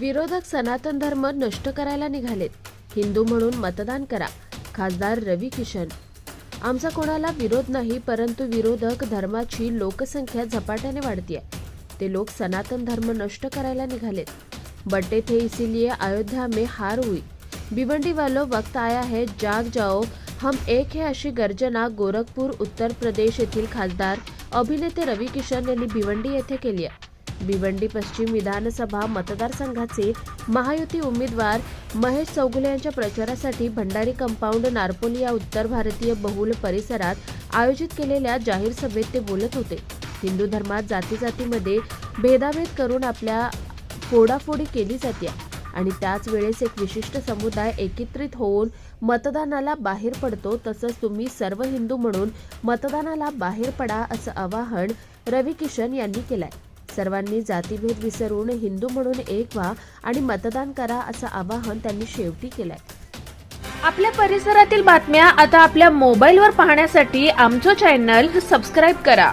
विरोधक सनातन धर्म नष्ट करायला निघालेत. हिंदू म्हणून मतदान करा. खासदार रवी किशन आमचा कोणाला विरोध नाही परंतु विरोधक धर्माची लोकसंख्या झपाट्याने वाढतीये. ते लोक सनातन धर्म नष्ट करायला निघालेत. बड्डे थे इसीलिए अयोध्या में हार हुई. भिवंडी वालों वक्त आया है जाग जाओ. हम एक है अशी गर्जना गोरखपूर उत्तर प्रदेश येथील खासदार अभिनेते रवी किशन यांनी भिवंडी येथे केली आहे. भिवंडी पश्चिम विधानसभा मतदारसंघाचे महायुती उमेदवार महेश चौगुले यांच्या प्रचारासाठी भंडारी कंपाऊंड नारपोली या उत्तर भारतीय बहुल परिसरात आयोजित केलेल्या जाहीर सभेत ते बोलत होते. हिंदू धर्मात जाती जातीमध्ये भेदाभेद करून आपल्या फोडाफोडी केली जाते आणि त्याच वेळेस एक विशिष्ट समुदाय एकत्रित होऊन मतदानाला बाहेर पडतो तसंच तुम्ही सर्व हिंदू म्हणून मतदानाला बाहेर पडा असं आवाहन रवी किशन यांनी केलंय. सर्वांनी जातीभेद विसरून हिंदू म्हणून एक व्हा आणि मतदान करा असं आवाहन त्यांनी शेवटी केलंय. आपल्या परिसरातील बातम्या आता आपल्या मोबाईलवर पाहण्यासाठी आमचं चॅनल सबस्क्राईब करा.